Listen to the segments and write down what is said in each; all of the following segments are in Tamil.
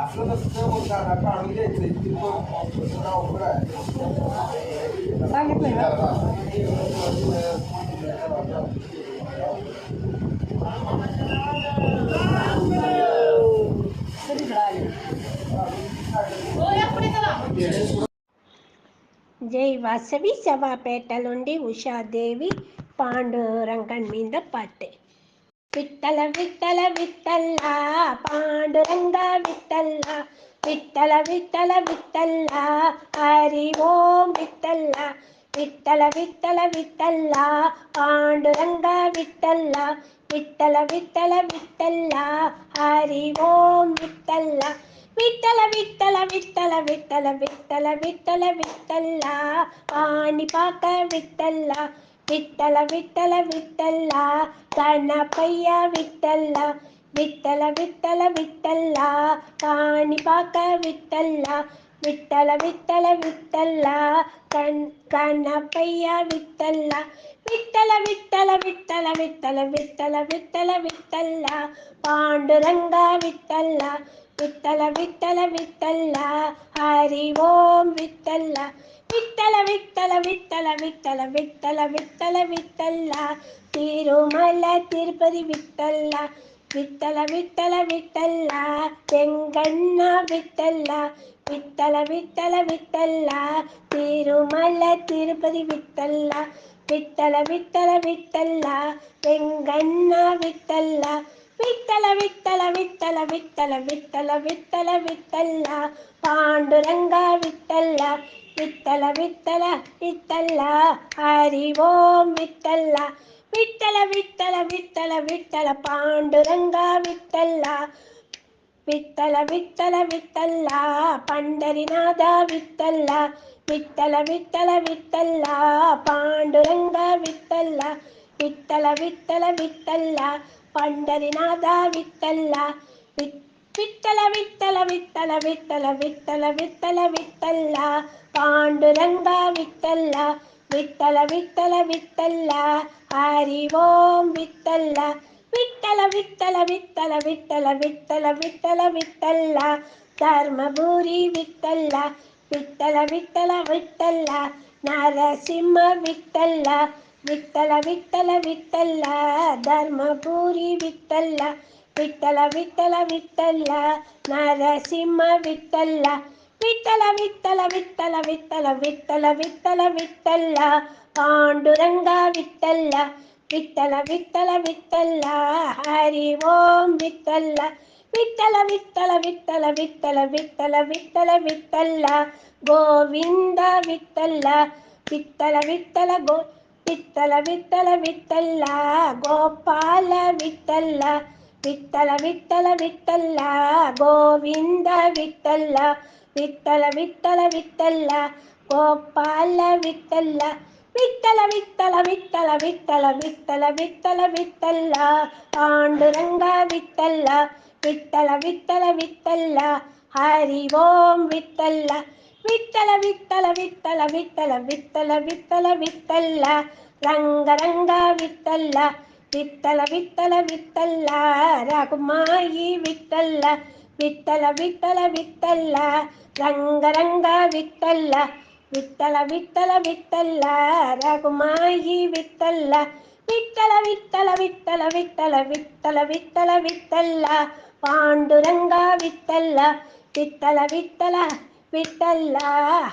असं नसतं मग दादा काढून द्यायचं इतकी पण अवघड आहे सांगितलंय జై వాసవి సభాపేట నుండి ఉషాదేవి పాండురంగన్ మీద పాటే విట్టల విట్టల విట్టల్ల పాండురంగ విట్టల్ల విట్టల విట్టల విట్టల్ల హరి ఓం విట్టల్ల విట్టల విట్టల విట్టల్ల పాండురంగ విట్టల్ల విట్టల విట్టల విట్టల్ల హరి ఓం విట్టల్ల విట్టల విట్టల విట్టల విట్టల విట్టల విట్టల విట్టల్ల పాణిపాక విట్టల్లా విట్టల విట్టల విట్టల్లా కనపయ్య విట్టల్లా విట్టల విట్టల విట్టల్ల కాణిపాక విట్టల్లా విట్టల విట్టల విట్టల్లా కనపయ్య గణపయ్య విట్టల్ల విట్టల విట్టల విట్టల విట్టల విట్టల విట్టల విట్టల్లా పాండురంగా విట్టల్లా விட்டல விட்டல விட்டல்லா ஹரி ஓம் விட்டல்லா விட்டல விட்டல விட்டல விட்டல விட்டல விட்டல விட்டல்லா திருமல திருப்பதி விட்டல்லா விட்டல விட்டல விட்டல்லா வெங்கண்ணா விட்டல்லா விட்டல விட்டல விட்டல்லா திருமல திருப்பதி விட்டல்லா விட்டல விட்டல விட்டல்லா வெங்கண்ணா விட்டல்லா விட்டல விட்டல விட்டல விட்டல விட்டல விட்டல விட்டல்ல பாண்டுரங்க விட்டல்ல விட்டல விட்டல விட்டல்ல அறிவோம் விட்டல்ல விட்டல விட்டல விட்டல விட்டல பாண்டுரங்க விட்டல்ல விட்டல விட்டல விட்டல்ல பண்டரிநாத விட்டல்ல விட்டல விட்டல விட்டல்ல பாண்டுரங்க விட்டல்ல விட்டல விட்டல விட்டல்ல ಪಂಡರಿನಾಥ ವಿತ್ತಲ್ಲ வித்தல வித்தல வித்தல வித்தல வித்தல வித்தல வித்தல்ல பாண்டுரங்கா வித்தல்ல வித்தல வித்தல வித்தல்ல ஹரி ஓம் வித்தல்ல வித்தல வித்தல வித்தல வித்தல வித்தல வித்தல வித்தல்ல தர்மபுரி வித்தல்ல வித்தல வித்தல வித்தல்ல நரசிம்ம வித்தல்ல விட்டல விட்டல விட்டல்ல தர்மபுரி விட்டல்ல விட்டல விட்டல விட்டல்ல நரசிம்ம விட்டல்ல விட்டல விட்டல விட்டல விட்டல விட்டல விட்டல விட்டல்ல பாண்டுரங்கா விட்டல்ல விட்டல விட்டல விட்டல்ல ஹரி ஓம் விட்டல்ல விட்டல விட்டல விட்டல விட்டல விட்டல விட்டல விட்டல்ல கோவிந்தா விட்டல்ல விட்டல விட்டல கோ வித்தல வித்தல வித்தல்ல கோபால வித்தல்ல வித்தல வித்தல வித்தல்ல கோவிந்த வித்தல்ல வித்தல வித்தல வித்தல்ல கோபால வித்தல்ல வித்தல வித்தல வித்தல வித்தல வித்தல வித்தல வித்தல்ல ஆண்டுரங்க வித்தல்ல வித்தல வித்தல வித்தல்ல ஹரி ஓம் வித்தல்ல விட்டல விட்டல விட்டல விட்டல விட்டல விட்டல விட்டல்ல ரங்க ரங்க விட்டல்ல விட்டல விட்டல விட்டல்ல ரகுமாயி விட்டல்ல விட்டல விட்டல விட்டல்ல ரங்க ரங்க விட்டல்ல விட்டல விட்டல விட்டல்ல ரகுமாயி விட்டல்ல விட்டல விட்டல விட்டல விட்டல விட்டல விட்டல விட்டல்ல பாண்டுரங்கா விட்டல்ல விட்டல விட்டல விட்டல்ல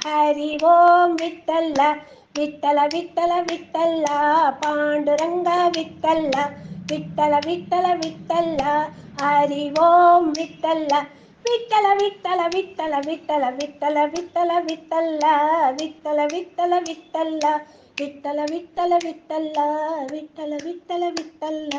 ஹரி ஓம் விட்டல்ல விட்டல விட்டல விட்டல்ல பாண்டுரங்க விட்டல்ல விட்டல விட்டல விட்டல்ல ஹரி ஓம் விட்டல்ல விட்டல விட்டல விட்டல விட்டல விட்டல விட்டல விட்டல்ல விட்டல விட்டல விட்டல்ல விட்டல விட்டல விட்டல்ல விட்டல விட்டல விட்டல்ல